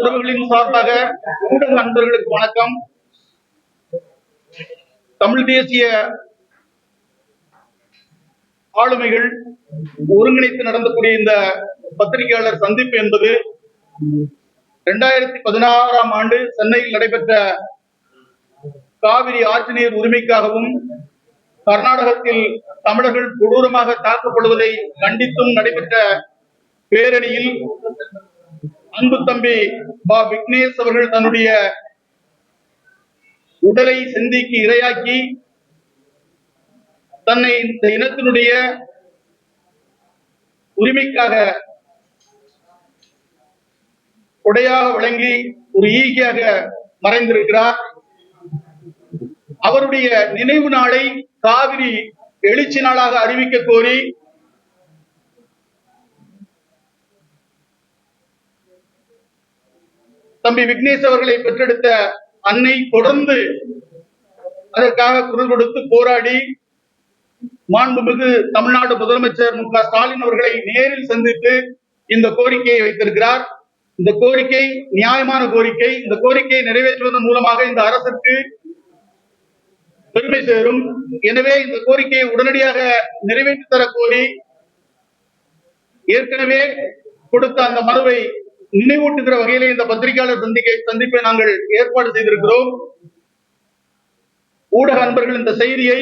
உறவுகளின் சார்பாக ஊடக நண்பர்களுக்கு வணக்கம். தமிழ் தேசிய ஆளுமைகள் ஒருங்கிணைத்து நடந்தக்கூடிய இந்த பத்திரிகையாளர் சந்திப்பு என்பது இரண்டாயிரத்தி பதினாறாம் ஆண்டு சென்னையில் நடைபெற்ற காவிரி ஆற்று நீர் உரிமைக்காகவும் கர்நாடகத்தில் தமிழர்கள் கொடூரமாக தாக்கப்படுவதை கண்டித்தும் நடைபெற்ற பேரணியில் அன்பு தம்பி பா விக்னேஷ் அவர்கள் தன்னுடைய உடலை சிந்திக்கு இரையாக்கி தன்னை இந்த இனத்தினுடைய உரிமைக்காக உடையாக விளங்கி ஒரு ஈகியாக மறைந்திருக்கிறார். அவருடைய நினைவு நாளை காவிரி எழுச்சி நாளாக அறிவிக்க கோரி தம்பி விக்னேஷ் அவர்களை பெற்றெடுத்த அன்னை தொடர்ந்து அதற்காக குரல் கொடுத்து போராடி மாண்புமிகு தமிழ்நாடு முதலமைச்சர் மு க ஸ்டாலின் அவர்களை நேரில் சந்தித்து இந்த கோரிக்கையை வைத்திருக்கிறார். இந்த கோரிக்கை நியாயமான கோரிக்கை. இந்த கோரிக்கையை நிறைவேற்றுவதன் மூலமாக இந்த அரசுக்கு பெருமை சேரும். எனவே இந்த கோரிக்கையை உடனடியாக நிறைவேற்றி தர கோரி ஏற்கனவே கொடுத்த அந்த மனுவை நினைவூட்டுகிற வகையிலே இந்த பத்திரிகையாளர் சந்திக்கை சந்திப்பை நாங்கள் ஏற்பாடு செய்திருக்கிறோம். ஊடக அன்பர்கள் இந்த செய்தியை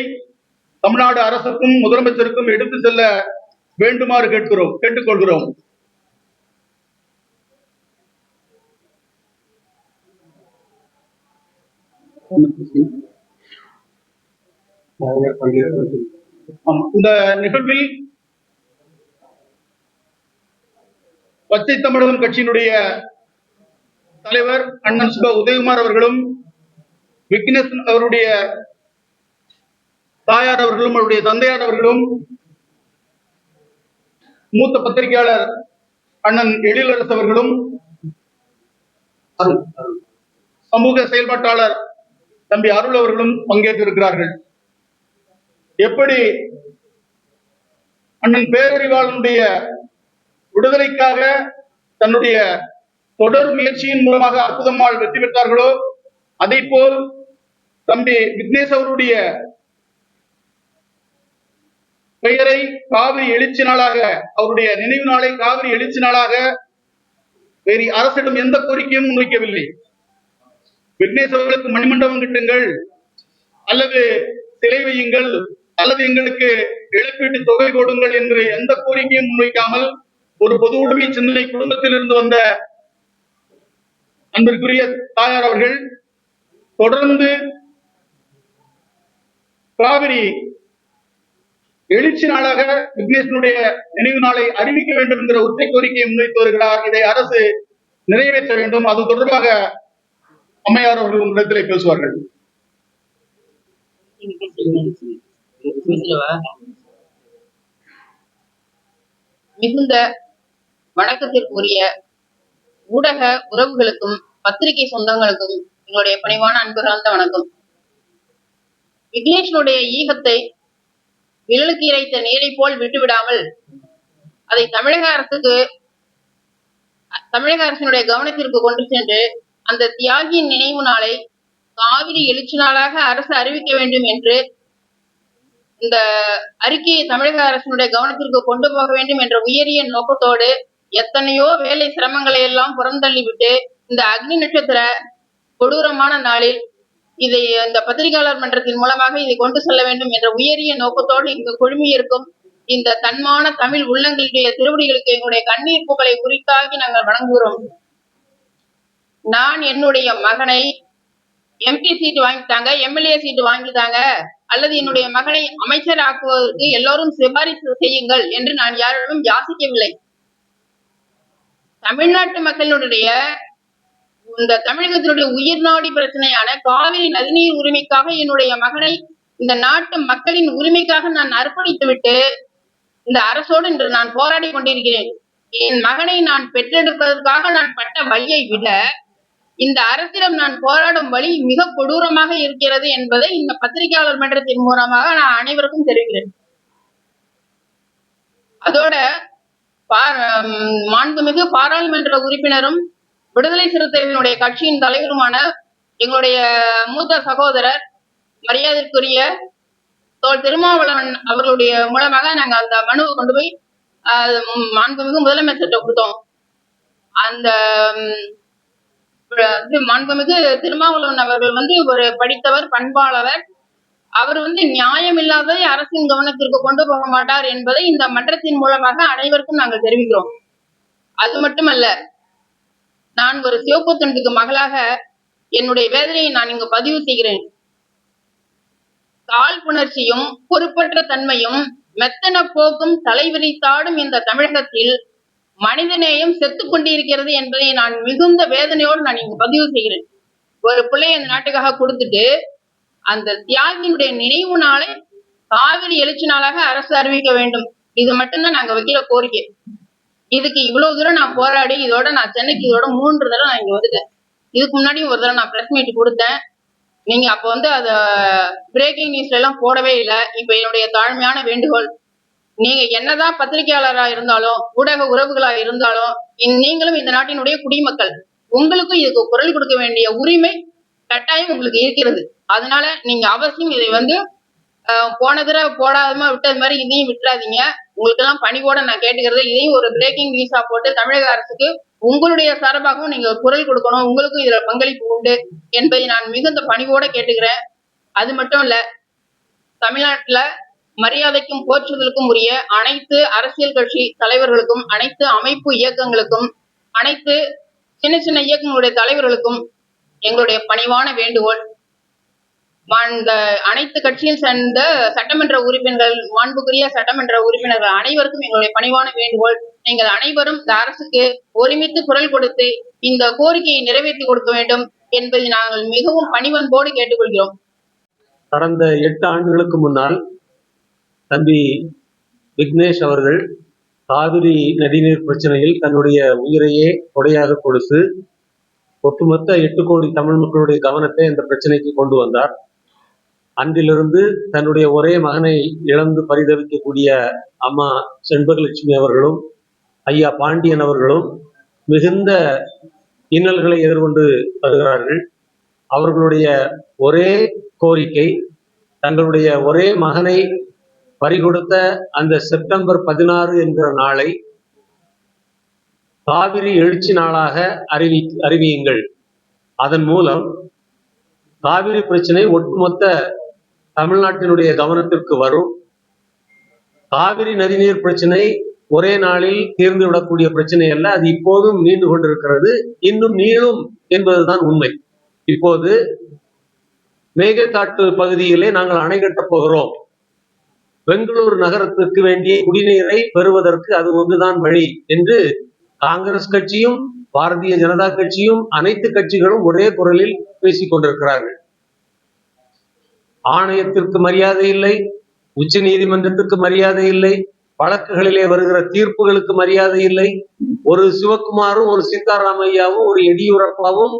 தமிழ்நாடு அரசுக்கும் முதலமைச்சருக்கும் எடுத்து செல்ல வேண்டுமாறு கேட்கிறோம் கேட்டுக்கொள்கிறோம். இந்த நிகழ்வில் பச்சை தமிழகம் கட்சியினுடைய தலைவர் அண்ணன் சுப உதயகுமார் அவர்களும் விக்னேஷ் அவருடைய தாயார் அவர்களும் அவருடைய தந்தையார் அவர்களும் மூத்த பத்திரிகையாளர் அண்ணன் எழிலரசு அவர்களும் சமூக செயல்பாட்டாளர் தம்பி அருள் அவர்களும் பங்கேற்றிருக்கிறார்கள். எப்படி அண்ணன் பேரறிவாளனுடைய விடுதலைக்காக தன்னுடைய தொடர் முயற்சியின் மூலமாக அற்புதமால் வெற்றி பெற்றார்களோ அதை போல் தம்பி விக்னேஷ் அவருடைய பெயரை காவிரி எழுச்சி நாளாக அவருடைய நினைவு நாளை காவிரி எழுச்சி நாளாக வேறு அரசிடம் எந்த கோரிக்கையும் முன்வைக்கவில்லை. விக்னேஷ் அவர்களுக்கு மணிமண்டபம் கிட்டுங்கள் அல்லது சிலை வையுங்கள் அல்லது எங்களுக்கு இழப்பீட்டு தொகை கொடுங்கள் என்று எந்த கோரிக்கையும் முன்வைக்காமல் ஒரு பொது உடைமை சிந்தனை குடும்பத்தில் இருந்து வந்த அன்பிற்குரிய தாயார் அவர்கள் தொடர்ந்து காவிரி எழுச்சி நாளாக விக்னேஷனுடைய நினைவு நாளை அறிவிக்க வேண்டும் என்கிற ஒற்றை கோரிக்கையை முன்வைத்து வருகிறார். இதை அரசு நிறைவேற்ற வேண்டும். அது தொடர்பாக அம்மையார் அவர்கள் உங்களிடத்தில் பேசுவார்கள். மிகுந்த வணக்கத்திற்குரிய ஊடக உறவுகளுக்கும் பத்திரிகை சொந்தங்களுக்கும் எங்களுடைய பணிவான அன்புகளந்த வணக்கம். விக்னேஷனுடைய ஈகத்தை விழலுக்கு இறைத்த நீரை போல் விட்டுவிடாமல் அதை தமிழக அரசுக்கு தமிழக அரசினுடைய கவனத்திற்கு கொண்டு சென்று அந்த தியாகியின் நினைவு நாளை காவிரி எழுச்சி நாளாக அரசு அறிவிக்க வேண்டும் என்று இந்த அறிக்கையை தமிழக அரசினுடைய கவனத்திற்கு கொண்டு போக வேண்டும் என்ற உயரிய நோக்கத்தோடு எத்தனையோ வேலை சிரமங்களை எல்லாம் புறந்தள்ளிவிட்டு இந்த அக்னி நட்சத்திர கொடூரமான நாளில் இதை இந்த பத்திரிகையாளர் மன்றத்தின் மூலமாக இதை கொண்டு செல்ல வேண்டும் என்ற உயரிய நோக்கத்தோடு இங்கு குழுமியிருக்கும் இந்த தன்மான தமிழ் உள்ளங்களுடைய திருவடிகளுக்கு எங்களுடைய கண்ணீர் புகழை குறித்தாகி நாங்கள் வணங்குகிறோம். நான் என்னுடைய மகனை எம்பி சீட் வாங்கிட்டாங்க எம்எல்ஏ சீட் வாங்கிட்டாங்க அல்லது என்னுடைய மகனை அமைச்சர் ஆக்குவதற்கு எல்லோரும் சிபாரிசு செய்யுங்கள் என்று நான் யாரிடமும் யாசிக்கவில்லை. தமிழ்நாட்டு மக்களினுடைய இந்த தமிழகத்தினுடைய உயிர் நாடி பிரச்சனையான காவிரி நதிநீர் உரிமைக்காக என்னுடைய மகனை இந்த நாட்டு மக்களின் உரிமைக்காக நான் அர்ப்பணித்து விட்டு இந்த அரசோடு இன்று நான் போராடி கொண்டிருக்கிறேன். என் மகனை நான் பெற்றெடுப்பதற்காக நான் பட்ட வழியை விட இந்த அரசிடம் நான் போராடும் வழி மிக கொடூரமாக இருக்கிறது என்பதை இந்த பத்திரிகையாளர் மன்றத்தின் மூலமாக நான் அனைவருக்கும் தெரிவிக்கிறேன். அதோட மாண்புமிகு பாராளுமன்ற உறுப்பினரும் விடுதலை சிறுத்தைகளுடைய கட்சியின் தலைவருமான எங்களுடைய மூத்த சகோதரர் மரியாதைக்குரிய தோல் திருமாவளவன் அவர்களுடைய மூலமாக நாங்க அந்த மனுவை கொண்டு போய் மாண்புமிகு முதலமைச்சர்கிட்ட கொடுத்தோம். அந்த இது மாண்புமிகு திருமாவளவன் அவர்கள் வந்து ஒரு படித்தவர் பண்பாளவர். அவர் வந்து நியாயம் அரசின் கவனத்திற்கு கொண்டு போக மாட்டார் என்பதை இந்த மன்றத்தின் மூலமாக அனைவருக்கும் நாங்கள் தெரிவிக்கிறோம். அது மட்டுமல்ல நான் ஒரு சிவப்பு துண்டுக்கு மகளாக என்னுடைய வேதனையை நான் இங்கு பதிவு செய்கிறேன். தாழ்ப்புணர்ச்சியும் பொறுப்பற்ற தன்மையும் மெத்தன போக்கும் தலைவிரித்தாடும் இந்த தமிழகத்தில் மனிதநேயம் செத்து கொண்டிருக்கிறது என்பதை நான் மிகுந்த வேதனையோடு நான் இங்கு பதிவு செய்கிறேன். ஒரு பிள்ளை இந்த நாட்டுக்காக கொடுத்துட்டு அந்த தியாகியினுடைய நினைவு நாளை காவிரி எழுச்சி நாளாக அரசு அறிவிக்க வேண்டும். இது மட்டும்தான் நாங்க வைக்கிற கோரிக்கை. இதுக்கு இவ்வளவு தூரம் நான் போராடி இதோட நான் சென்னைக்கு இதோட மூன்று தடவை நான் இங்க வந்துட்டேன். இதுக்கு முன்னாடி ஒரு தடவை நான் பிரஸ் மீட் கொடுத்தேன். நீங்க அப்ப வந்து அத பிரேக்கிங் நியூஸ்ல எல்லாம் போடவே இல்லை. இப்ப என்னுடைய தாழ்மையான வேண்டுகோள். நீங்க என்னதான் பத்திரிகையாளரா இருந்தாலும் ஊடக உறவுகளா இருந்தாலும் நீங்களும் இந்த நாட்டினுடைய குடிமக்கள் உங்களுக்கும் இதுக்கு குரல் கொடுக்க வேண்டிய உரிமை கட்டாயம் உங்களுக்கு இருக்கிறது. அதனால நீங்க அவசியம் இதை வந்து போன தடவை போடாதமா விட்டது மாதிரி இதையும் விட்டுறாதீங்க. உங்களுக்கு எல்லாம் பணிவோட நான் கேட்டுக்கிறது இதையும் ஒரு பிரேக்கிங் நியூஸா போட்டு தமிழக அரசுக்கு உங்களுடைய சார்பாகவும் நீங்க குரல் கொடுக்கணும். உங்களுக்கும் இதுல பங்களிப்பு உண்டு என்பதை நான் மிகுந்த பணிவோட கேட்டுக்கிறேன். அது மட்டும் இல்ல தமிழ்நாட்டுல மரியாதைக்கும் போற்றுதலுக்கும் உரிய அனைத்து அரசியல் கட்சி தலைவர்களுக்கும் அனைத்து அமைப்பு இயக்கங்களுக்கும் அனைத்து சின்ன சின்ன இயக்கங்களுடைய தலைவர்களுக்கும் எங்களுடைய பணிவான வேண்டுகோள். இந்த அனைத்து கட்சியில் சேர்ந்த சட்டமன்ற உறுப்பினர்கள் மாண்புக்குரிய சட்டமன்ற உறுப்பினர்கள் அனைவருக்கும் எங்களுடைய பணிவான வேண்டுகோள். நீங்கள் அனைவரும் இந்த அரசுக்கு ஒருமித்து குரல் கொடுத்து இந்த கோரிக்கையை நிறைவேற்றி கொடுக்க வேண்டும் என்பதை நாங்கள் மிகவும் பணிவன்போடு கேட்டுக்கொள்கிறோம். கடந்த எட்டு ஆண்டுகளுக்கு முன்னால் தம்பி விக்னேஷ் அவர்கள் காவிரி நதிநீர் பிரச்சனையில் தன்னுடைய உயிரையே கொடையாக கொடுத்து ஒட்டுமொத்த எட்டு கோடி தமிழ் மக்களுடைய கவனத்தை இந்த பிரச்சனைக்கு கொண்டு வந்தார். அன்றிலிருந்து தன்னுடைய ஒரே மகனை இழந்து பரிதவிக்கக்கூடிய அம்மா செண்பகலட்சுமி அவர்களும் ஐயா பாண்டியன் அவர்களும் மிகுந்த இன்னல்களை எதிர்கொண்டு வருகிறார்கள். அவர்களுடைய ஒரே கோரிக்கை தங்களுடைய ஒரே மகனை பறிகொடுத்த அந்த செப்டம்பர் பதினாறு என்கிற நாளை காவிரி எழுச்சி நாளாக அறிவி அறிவியுங்கள். அதன் மூலம் காவிரி பிரச்சனை ஒட்டுமொத்த தமிழ்நாட்டினுடைய கவனத்திற்கு வரும். காவிரி நதிநீர் பிரச்சனை ஒரே நாளில் தீர்ந்து விடக்கூடிய பிரச்சனை அல்ல. அது இப்போதும் நீண்டு கொண்டிருக்கிறது. இன்னும் நீளும் என்பதுதான் உண்மை. இப்போது மேகக்காட்டு பகுதியிலே நாங்கள் அணை கட்டப் போகிறோம். பெங்களூர் நகரத்துக்கு வேண்டிய குடிநீரை பெறுவதற்கு அது ஒன்றுதான் வழி என்று காங்கிரஸ் கட்சியும் பாரதிய ஜனதா கட்சியும் அனைத்து கட்சிகளும் ஒரே குரலில் பேசிக் கொண்டிருக்கிறார்கள். ஆணையத்திற்கு மரியாதை இல்லை உச்ச நீதிமன்றத்திற்கு மரியாதை இல்லை வழக்குகளிலே வருகிற தீர்ப்புகளுக்கு மரியாதை இல்லை. ஒரு சிவகுமாரும் ஒரு சீதாராமையாவும் ஒரு எடியூரப்பாவும்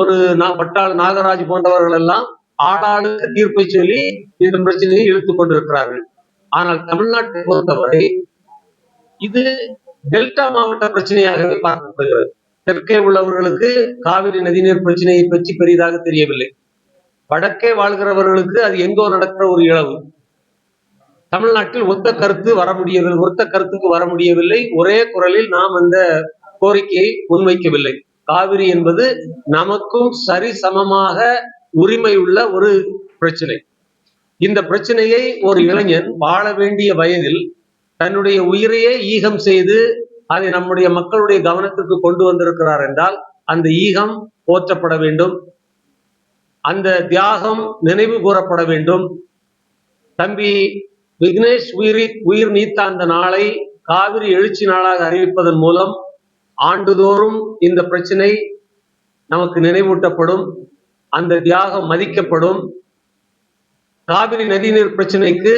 ஒரு பட்டாள் நாகராஜ் போன்றவர்கள் எல்லாம் ஆடாளுக்கு தீர்ப்பை சொல்லி இந்த பிரச்சனையை இழுத்துக் கொண்டிருக்கிறார்கள். ஆனால் தமிழ்நாட்டை பொறுத்தவரை இது டெல்டா மாவட்ட பிரச்சனையாகவே பார்க்கப்படுகிறது. தெற்கே உள்ளவர்களுக்கு காவிரி நதிநீர் பிரச்சனையை பற்றி பெரிதாக தெரியவில்லை. வடக்கே வாழ்கிறவர்களுக்கு அது எங்கோ நடக்கிற ஒரு இழவு. தமிழ்நாட்டில் ஒத்த கருத்து வர முடியவில்லை ஒத்த கருத்துக்கு வர முடியவில்லை. ஒரே குரலில் நாம் அந்த கோரிக்கையை முன்வைக்கவில்லை. காவிரி என்பது நமக்கும் சரி சமமாக உரிமை உள்ள ஒரு பிரச்சனை. இந்த பிரச்சனையை ஒரு இளைஞன் வாழ வேண்டிய வயதில் தன்னுடைய உயிரையே ஈகம் செய்து அதை நம்முடைய மக்களுடைய கவனத்திற்கு கொண்டு வந்திருக்கிறார் என்றால் அந்த ஈகம் போற்றப்பட வேண்டும். அந்த தியாகம் நினைவு கூறப்பட வேண்டும். தம்பி விக்னேஷ் உயிரி உயிர் நீத்த அந்த நாளை காவிரி எழுச்சி நாளாக அறிவிப்பதன் மூலம் ஆண்டுதோறும் இந்த பிரச்சனை நமக்கு நினைவூட்டப்படும். அந்த தியாகம் மதிக்கப்படும். காவிரி நதிநீர் பிரச்சனைக்கு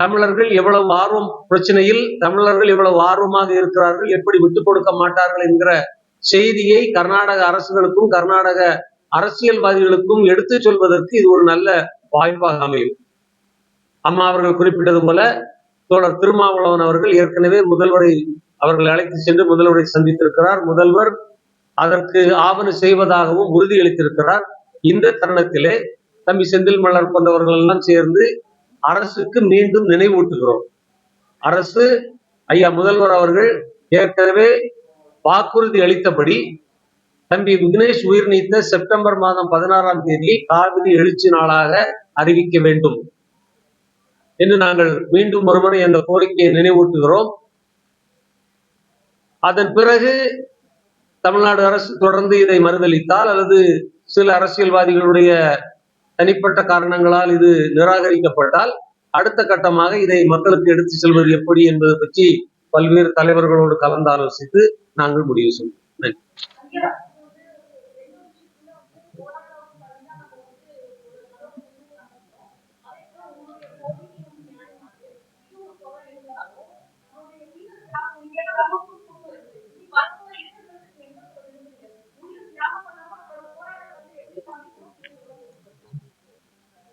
தமிழர்கள் எவ்வளவு ஆர்வம் பிரச்சனையில் தமிழர்கள் எவ்வளவு ஆர்வமாக இருக்கிறார்கள் எப்படி விட்டு கொடுக்க மாட்டார்கள் என்கிற செய்தியை கர்நாடக அரசுகளுக்கும் கர்நாடக அரசியல்வாதிகளுக்கும் எடுத்துச் சொல்வதற்கு இது ஒரு நல்ல வாய்ப்பாக அமையும். அம்மா அவர்கள் குறிப்பிட்டது போல தோழர் திருமாவளவன் அவர்கள் ஏற்கனவே முதல்வரை அவர்கள் அழைத்து சென்று முதல்வரை சந்தித்திருக்கிறார். முதல்வர் அதற்கு ஆவண செய்வதாகவும் உறுதியளித்திருக்கிறார். இந்த தருணத்திலே தம்பி செந்தில் மலர் போன்றவர்கள் எல்லாம் சேர்ந்து அரசுக்கு மீண்டும் நினைவூட்டுகிறோம். அரசு ஐயா முதல்வர் அவர்கள் ஏற்கனவே வாக்குறுதி அளித்தபடி தம்பி விக்னேஷ் உயிர் நீத்த செப்டம்பர் மாதம் பதினாறாம் தேதி காவிரி எழுச்சி நாளாக அறிவிக்க வேண்டும் என்று நாங்கள் மீண்டும் ஒருமுறை அந்த கோரிக்கையை நினைவூட்டுகிறோம். அதன் பிறகு தமிழ்நாடு அரசு தொடர்ந்து இதை மறுதளித்தால் அல்லது சில அரசியல்வாதிகளுடைய தனிப்பட்ட காரணங்களால் இது நிராகரிக்கப்பட்டால் அடுத்த கட்டமாக இதை மக்களுக்கு எடுத்து செல்வது எப்படி என்பது பற்றி பல்வேறு தலைவர்களோடு கலந்து ஆலோசித்து நாங்கள் முடிவு செய்வோம் நன்றி.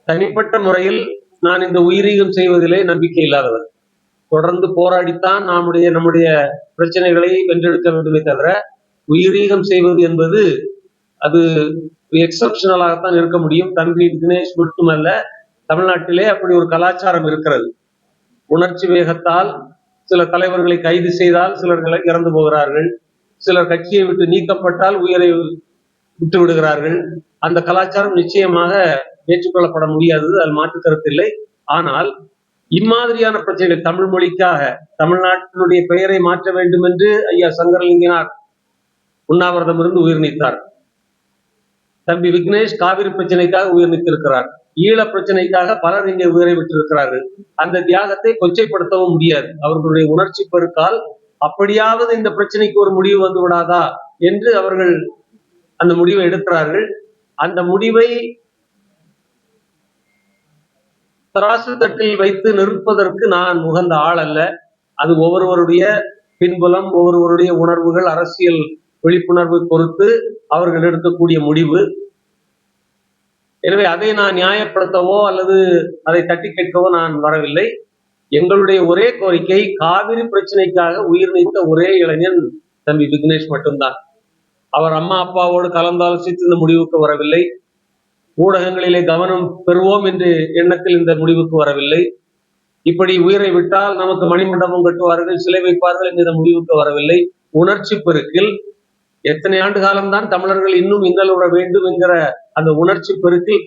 தனிப்பட்ட முறையில் நான் இந்த உயிரியம் செய்வதிலே நம்பிக்கை இல்லாதவர். தொடர்ந்து போராடித்தான் நம்முடைய நம்முடைய பிரச்சனைகளை வென்றெடுக்க வேண்டுமே தவிர உயிரீகம் செய்வது என்பது அது எக்ஸப்ஷனலாகத்தான் இருக்க முடியும். தம்பி தினேஷ் மட்டுமல்ல தமிழ்நாட்டிலே அப்படி ஒரு கலாச்சாரம் இருக்கிறது. உணர்ச்சி வேகத்தால் சில தலைவர்களை கைது செய்தால் சிலர்களை இறந்து போகிறார்கள். சிலர் கட்சியை விட்டு நீக்கப்பட்டால் உயிரை விட்டு விடுகிறார்கள் அந்த கலாச்சாரம் நிச்சயமாக ஏற்றுக்கொள்ளப்பட முடியாதது அதில் மாற்று கருத்தில்லை ஆனால் இம்மாதிரியான பிரச்சனைகள் தமிழ் மொழிக்காக தமிழ்நாட்டினுடைய பெயரை மாற்ற வேண்டும் என்று ஐயா சங்கரலிங்கனார் உண்ணாவிரதம் இருந்து உயிர் நீத்தார். தம்பி விக்னேஷ் காவிரி பிரச்சனைக்காக உயிர் நீத்திருக்கிறார். ஈழ பிரச்சனைக்காக பலர் இங்கே உயிரை விட்டிருக்கிறார்கள். அந்த தியாகத்தை கொச்சைப்படுத்தவும் முடியாது. அவர்களுடைய உணர்ச்சி பெருக்கால் அப்படியாவது இந்த பிரச்சனைக்கு ஒரு முடிவு வந்து விடாதா என்று அவர்கள் அந்த முடிவை எடுக்கிறார்கள். அந்த முடிவை தராசு தட்டில் வைத்து நிற்பதற்கு நான் உகந்த ஆள் அல்ல. அது ஒவ்வொருவருடைய பின்புலம் ஒவ்வொருவருடைய உணர்வுகள் அரசியல் விழிப்புணர்வு பொறுத்து அவர்கள் எடுக்கக்கூடிய முடிவு. எனவே அதை நான் நியாயப்படுத்தவோ அல்லது அதை தட்டி கேட்கவோ நான் வரவில்லை. எங்களுடைய ஒரே கோரிக்கை காவிரி பிரச்சனைக்காக உயிர் நீத்த ஒரே இளைஞன் தம்பி விக்னேஷ் மட்டும்தான். அவர் அம்மா அப்பாவோடு கலந்தாலோசித்து இந்த முடிவுக்கு வரவில்லை. ஊடகங்களிலே கவனம் பெறுவோம் என்று எண்ணத்தில் இந்த முடிவுக்கு வரவில்லை. இப்படி உயிரை விட்டால் நமக்கு மணிமண்டபம் கட்டுவார்கள் சிலை வைப்பார்கள் என்கிற முடிவுக்கு வரவில்லை. உணர்ச்சி பெருக்கில் எத்தனை ஆண்டு காலம்தான் தமிழர்கள் இன்னும் இன்னலுற வேண்டும் என்கிற அந்த உணர்ச்சி பெருக்கில்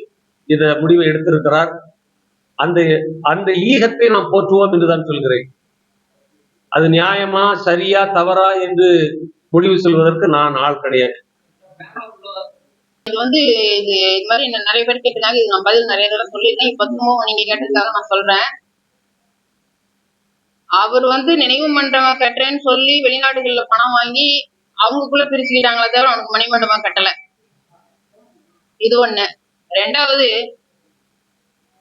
இந்த முடிவை எடுத்திருக்கிறார். அந்த அந்த ஈகத்தை நாம் போற்றுவோம் என்றுதான் சொல்கிறேன். அது நியாயமா சரியா தவறா என்று முடிவு சொல்வதற்கு நான் ஆள் கிடையாது. இது வந்து இது இது மாதிரி நான் நிறைய பேர் கேட்டிருக்காங்க இது நான் பதில் நிறைய தடவை சொல்லியிருக்கேன். இப்போ திரும்பவும் நீங்க கேட்டதுக்காக நான் சொல்றேன். அவர் வந்து நினைவு மண்டபம் கட்டுறேன்னு சொல்லி வெளிநாடுகள்ல பணம் வாங்கி அவங்களுக்குள்ள பிரிச்சுக்கிட்டாங்களே தவிர அவனுக்கு மணிமண்டபம் கட்டல. இது ஒண்ணு. ரெண்டாவது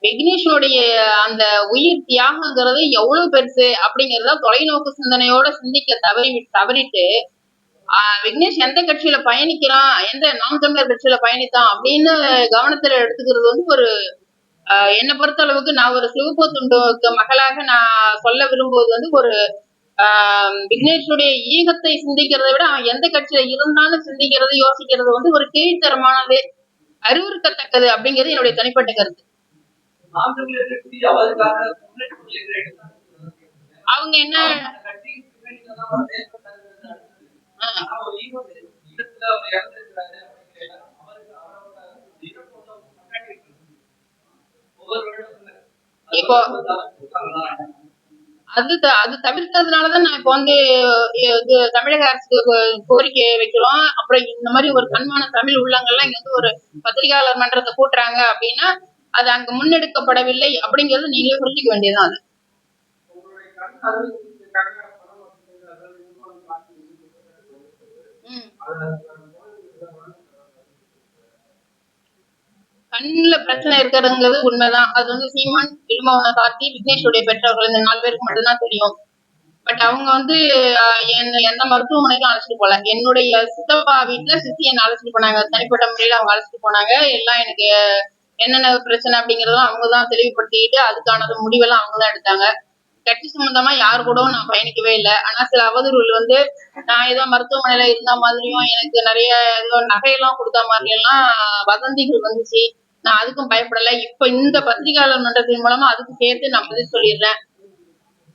விக்னேஷனுடைய அந்த உயிர் தியாகங்கிறது எவ்வளவு பெருசு அப்படிங்கறத தொலைநோக்கு சிந்தனையோட சிந்திக்க தவறி தவறிட்டு விக்னேஷ் எந்த கட்சியில பயணிக்கிறான்? எந்த நாம் தமிழர் கட்சியில பயணித்தான்? அப்படின்னு கவனத்துல எடுத்துக்கிறது வந்து ஒரு என்னை பொறுத்த அளவுக்கு நான் ஒரு சிவப்பு துண்டு மகளாக நான் சொல்ல விரும்புவது வந்து ஒரு விக்னேஷுடைய ஈகத்தை சிந்திக்கிறதை விட அவன் எந்த கட்சியில இருந்தாலும் சிந்திக்கிறது யோசிக்கிறது வந்து ஒரு கீழ்த்தரமானது அறிவுறுத்தத்தக்கது அப்படிங்கிறது என்னுடைய தனிப்பட்ட கருத்து. அவங்க என்ன அந்த கட்சிக்கு பின்னாடி தான் வந்து செயல்பட்டாங்க. ஆஹ் ஆனா ஒரு ஈகோ தெரியும். ஈகத்துல அவர் இறந்திருக்கிறாரு அப்படிங்கிற அவருக்கு அவரோட இறப்பு வந்து அவங்க முன்னாடி இருக்கு. ஒவ்வொரு வருடத்துல இப்போ- அது அது தவிர்த்ததுனாலதான் நான் இப்போ வந்து இது தமிழக அரசுக்கு கோரிக்கை வைக்கிறோம். அப்புறம் இந்த மாதிரி ஒரு கண்மான தமிழ் உள்ளங்கள்லாம் இங்க வந்து ஒரு பத்திரிகையாளர் மன்றத்தை கூட்டுறாங்க அப்படின்னா அது அங்க முன்னெடுக்கப்படவில்லை அப்படிங்கறது நீங்களே புரிஞ்சுக்க வேண்டியதுதான் அது. உங்களுடைய கண் அறுவை சிகிச்சைக்காக பணம் வசூலிக்கிறது, அதாவது நிர்வாகம் பார்த்து ம். அதுல கண்ணுல பிரச்சனை இருக்கிறதுங்கிறது உண்மைதான். அது வந்து சீமான் இல்மோன கார்த்தி விக்னேஷுடைய பெற்றவர்கள் இந்த நாலு பேருக்கு மட்டும்தான் தெரியும். பட் அவங்க வந்து என்ன எந்த மருத்துவமனைக்கும் அழைச்சிட்டு போல. என்னுடைய சித்தப்பா வீட்டுல சித்தி என்ன அழைச்சிட்டு போனாங்க. தனிப்பட்ட முறையில அவங்க அழைச்சிட்டு போனாங்க. எல்லாம் எனக்கு என்னென்ன பிரச்சனை அப்படிங்கறதும் அவங்கதான் தெளிவுபடுத்திட்டு தெளிவுபடுத்திக்கிட்டு அதுக்கான முடிவெல்லாம் அவங்கதான் எடுத்தாங்க. கட்சி சம்பந்தமா யாரு கூட நான் பயணிக்கவே இல்லை. ஆனா சில அவதூறுகள் வந்து நான் ஏதோ மருத்துவமனையில இருந்த மாதிரியும் எனக்கு நிறைய ஏதோ நகையெல்லாம் கொடுத்த மாதிரி எல்லாம் வதந்திகள் வந்துச்சு. நான் அதுக்கும் பயப்படல. இப்ப இந்த பத்திரிகையாளர் மன்றத்தின் மூலமா அதுக்கு சேர்த்து நான் பதில் சொல்லிடுறேன்.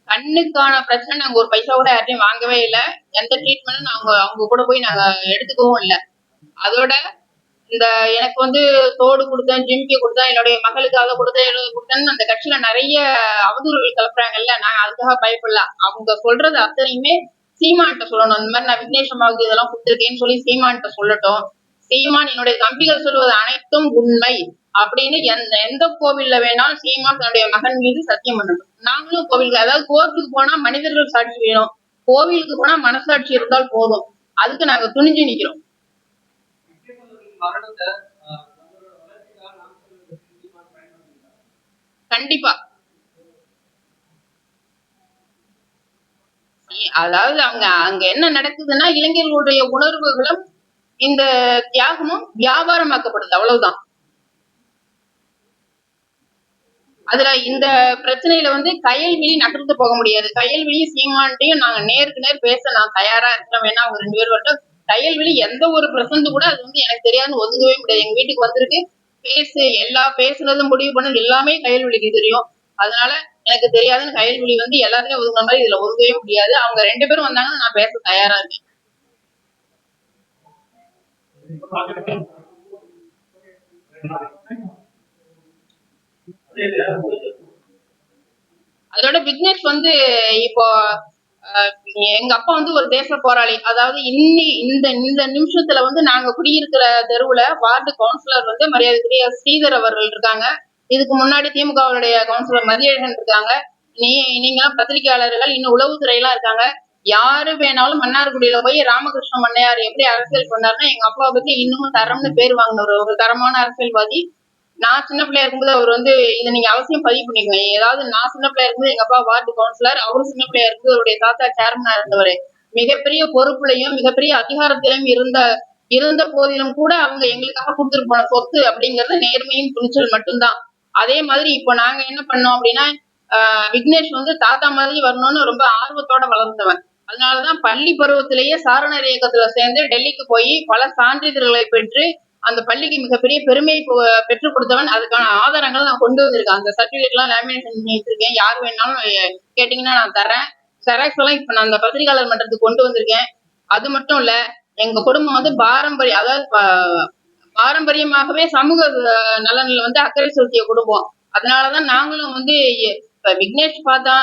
கண்ணுக்கான பிரச்சனை நாங்க ஒரு பைசா கூட யார்ட்டையும் வாங்கவே இல்லை. எந்த ட்ரீட்மெண்ட்டும் நாங்க அவங்க கூட போய் நாங்க எடுத்துக்கவும் இல்லை. அதோட இந்த எனக்கு வந்து தோடு கொடுத்தேன் ஜிம்கி கொடுத்தேன் என்னுடைய மகளுக்கு அதை கொடுத்தேன் இதை கொடுத்தேன்னு அந்த கட்சியில நிறைய அவதூறுகள் கிளப்புறாங்கல்ல நான் அதுக்காக பயப்படல. அவங்க சொல்றது அத்தனையுமே சீமான்ட்ட சொல்லணும். இந்த மாதிரி நான் விக்னேஷ் அம்மாவுக்கு இதெல்லாம் கொடுத்துருக்கேன்னு சொல்லி சீமான்ட்ட சொல்லட்டும். சீமான் என்னுடைய தம்பிகள் சொல்வது அனைத்தும் உண்மை அப்படின்னு எந்த எந்த கோவில்ல வேணாலும் சீமான் தன்னுடைய மகன் மீது சத்தியம் பண்ணணும் நாங்களும் கோவிலுக்கு அதாவது கோவிலுக்கு போனா மனிதர்கள் சாட்சி வேணும். கோவிலுக்கு போனா மனசாட்சி இருந்தால் போதும். அதுக்கு நாங்க துணிஞ்சு நிக்கிறோம். கண்டிப்பா. அதாவது அவங்க அங்க என்ன நடக்குதுன்னா இளைஞர்களுடைய உணர்வுகளும் இந்த தியாகமும் வியாபாரமாக்கப்படுது அவ்வளவுதான். அதுல இந்த பிரச்சனையில வந்து கையல்வெளி நகர்ந்து போக முடியாது. கையல்வெளியும் சீமான்ட்டையும் நாங்க நேருக்கு நேர் பேச நான் தயாரா இருக்கிறோம் வேணா அவங்க ரெண்டு பேர் வரட்டும். கையல்வெளி எந்த ஒரு பிரசன்ட் கூட அது வந்து எனக்கு தெரியாதுன்னு ஒதுங்கவே முடியாது. எங்க வீட்டுக்கு வந்திருக்கு பேசு எல்லா பேசுனதும் முடிவு பண்ணது எல்லாமே கையல்வெளிக்கு தெரியும். அதனால எனக்கு தெரியாதுன்னு கையல்வெளி வந்து எல்லாருமே ஒதுங்குற மாதிரி இதுல ஒதுங்கவே முடியாது. அவங்க ரெண்டு பேரும் வந்தாங்கன்னா நான் பேச தயாரா இருக்கேன். அதோட விக்னேஷ் வந்து இப்போ எங்க அப்பா வந்து ஒரு தேச போராளி. அதாவது இன்னி இந்த இந்த நிமிஷத்துல வந்து நாங்க குடியிருக்கிற தெருவுல வார்டு கவுன்சிலர் வந்து மரியாதைக்குரிய ஸ்ரீதர் அவர்கள் இருக்காங்க. இதுக்கு முன்னாடி திமுகவுடைய கவுன்சிலர் மதியழகன் இருக்காங்க. நீ நீங்க பத்திரிகையாளர்கள் இன்னும் உளவுத்துறை எல்லாம் இருக்காங்க. யாரு வேணாலும் மன்னார்குடியில போய் ராமகிருஷ்ண மன்னையார் எப்படி அரசியல் பண்ணாருன்னா எங்க அப்பாவை பத்தி இன்னமும் தரம்னு பேர் வாங்கின ஒரு தரமான அரசியல்வாதி. நான் சின்ன பிள்ளையா இருக்கும்போது அவர் வந்து இதை நீங்க அவசியம் பதிவு பண்ணிக்கணும் ஏதாவது நான் சின்ன பிள்ளையா இருக்கும்போது எங்க அப்பா வார்டு கவுன்சிலர் அவரும் சின்ன பிள்ளையா இருக்கும்போது அவருடைய தாத்தா சேர்மனா இருந்தவர். மிகப்பெரிய பொறுப்புலையும் மிகப்பெரிய அதிகாரத்திலும் இருந்த இருந்த போதிலும் கூட அவங்க எங்களுக்காக கொடுத்துட்டு போன சொத்து அப்படிங்கறது நேர்மையும் துணிச்சல் மட்டும்தான். அதே மாதிரி இப்போ நாங்க என்ன பண்ணோம் அப்படின்னா ஆஹ் விக்னேஷ் வந்து தாத்தா மாதிரி வரணும்னு ரொம்ப ஆர்வத்தோட வளர்ந்தவன். அதனாலதான் பள்ளி பருவத்திலேயே சாரணர் இயக்கத்துல சேர்ந்து டெல்லிக்கு போய் பல சான்றிதழ்களை பெற்று அந்த பள்ளிக்கு மிகப்பெரிய பெருமை பெற்றுக் கொடுத்தவன். அதுக்கான ஆதாரங்களை நான் கொண்டு வந்திருக்கேன். அந்த சர்டிபிகேட் எல்லாம் லேமினேஷன் பண்ணி வச்சிருக்கேன். யார் வேணாலும் கேட்டீங்கன்னா நான் தரேன் செராக்ஸ் எல்லாம் இப்ப நான் அந்த பத்திரிகையாளர் மன்றத்துக்கு கொண்டு வந்திருக்கேன். அது மட்டும் இல்ல எங்க குடும்பம் வந்து பாரம்பரிய அதாவது பாரம்பரியமாகவே சமூக நலனில் வந்து அக்கறை செலுத்திய குடும்பம். அதனாலதான் நாங்களும் வந்து இப்ப விக்னேஷ் பார்த்தா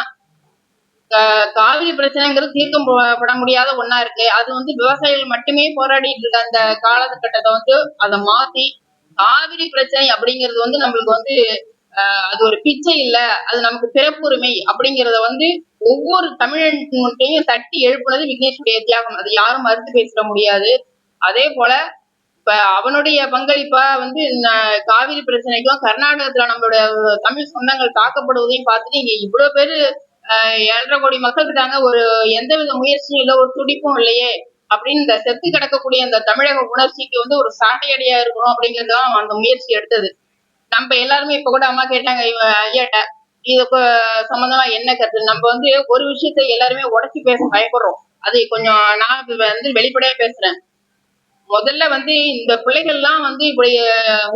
காவிரி பிரச்சனைங்கிறது தீர்க்கப்பட முடியாத ஒன்னா இருக்கு. அது வந்து விவசாயிகள் மட்டுமே போராடிட்டு இருக்க அந்த காலகட்டத்தை வந்து அதை மாத்தி காவிரி பிரச்சனை அப்படிங்கிறது வந்து நம்மளுக்கு வந்து அது ஒரு பிச்சை இல்ல. அது நமக்கு பிறப்புரிமை அப்படிங்கறத வந்து ஒவ்வொரு தமிழன்ட்டையும் தட்டி எழுப்புனது விக்னேஷுடைய தியாகம். அது யாரும் மறுத்து பேசிட முடியாது. அதே போல இப்ப அவனுடைய பங்களிப்பா வந்து காவிரி பிரச்சனைக்கும் கர்நாடகத்துல நம்மளுடைய தமிழ் சொந்தங்கள் தாக்கப்படுவதையும் பார்த்துட்டு இங்க இவ்வளவு பேரு ஏழரை கோடி மக்கள் இருக்காங்க. ஒரு எந்தவித முயற்சியும் இல்லை ஒரு துடிப்பும் இல்லையே. அப்படின்னு இந்த செத்து கிடக்கக்கூடிய அந்த தமிழக உணர்ச்சிக்கு வந்து ஒரு சாட்டையடியா இருக்கணும் அப்படிங்கிறது தான் அந்த முயற்சி எடுத்தது. நம்ம எல்லாருமே இப்ப கூட அம்மா கேட்டாங்க இவ ஐயாட்ட இது சம்பந்தமா என்ன கருத்து? நம்ம வந்து ஒரு விஷயத்தை எல்லாருமே உடச்சி பேச பயப்படுறோம். அது கொஞ்சம் நான் வந்து வெளிப்படையா பேசுறேன். முதல்ல வந்து இந்த பிள்ளைகள்லாம் வந்து இப்படி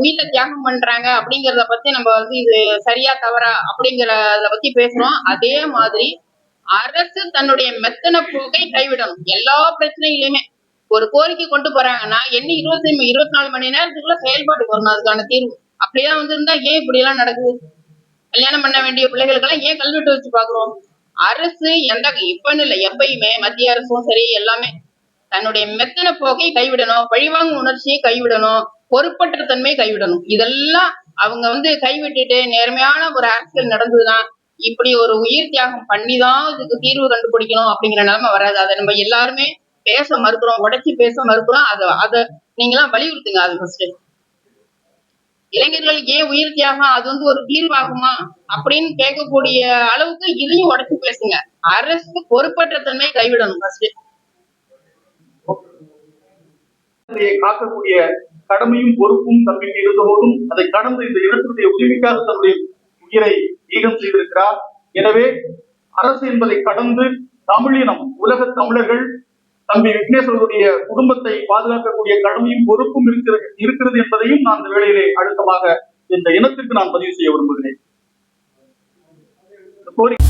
உயிரை தியாகம் பண்றாங்க அப்படிங்கறத பத்தி நம்ம வந்து இது சரியா தவறா அப்படிங்கறத பத்தி பேசுறோம். அதே மாதிரி அரசு தன்னுடைய மெத்தன போக்கை கைவிடணும். எல்லா பிரச்சனையிலுமே ஒரு கோரிக்கை கொண்டு போறாங்கன்னா என்ன இருபத்தி இருபத்தி நாலு மணி நேரத்துக்குள்ள செயல்பாட்டுக்கு வரணும் அதுக்கான தீர்வு. அப்படியெல்லாம் வந்திருந்தா ஏன் இப்படி எல்லாம் நடக்குது? கல்யாணம் பண்ண வேண்டிய பிள்ளைகளுக்கெல்லாம் ஏன் கல்வெட்டு வச்சு பாக்குறோம்? அரசு எந்த இப்பன்னு இல்லை. எப்பயுமே மத்திய அரசும் சரி எல்லாமே தன்னுடைய மெத்தன போக்கை கைவிடணும் பழிவாங்கும் உணர்ச்சியை கைவிடணும் பொறுப்பற்ற தன்மையை கைவிடணும். இதெல்லாம் அவங்க வந்து கைவிட்டுட்டு நேர்மையான ஒரு அரசியல் நடந்ததுன்னா இப்படி ஒரு உயிர் தியாகம் பண்ணிதான் இதுக்கு தீர்வு கண்டுபிடிக்கணும் அப்படிங்கிற நிலைமை வராது. அதை நம்ம எல்லாருமே பேச மறுக்கிறோம் உடைச்சு பேச மறுக்கிறோம். அதை அதை நீங்களாம் வலியுறுத்துங்க அது ஃபர்ஸ்ட் இளைஞர்கள் ஏன் உயிர் தியாகம் அது வந்து ஒரு தீர்வாகுமா அப்படின்னு கேட்கக்கூடிய அளவுக்கு இதையும் உடைச்சு பேசுங்க. அரசு பொறுப்பற்ற தன்மை கைவிடணும் ஃபர்ஸ்ட் காக்கக்கூடிய கடமையும் பொறுப்பும் தம்பிக்கு இருந்த போதும் அதை கடந்து இந்த இடத்தினுடைய உதவிக்காக தன்னுடைய உயிரை ஈகம் செய்திருக்கிறார். எனவே அரசு என்பதை கடந்து தமிழினம் உலக தமிழர்கள் தம்பி விக்னேஸ்வரருடைய குடும்பத்தை பாதுகாக்கக்கூடிய கடமையும் பொறுப்பும் இருக்கிறது இருக்கிறது என்பதையும் நான் இந்த வேளையிலே அழுத்தமாக இந்த இனத்திற்கு நான் பதிவு செய்ய விரும்புகிறேன். கோரிக்கை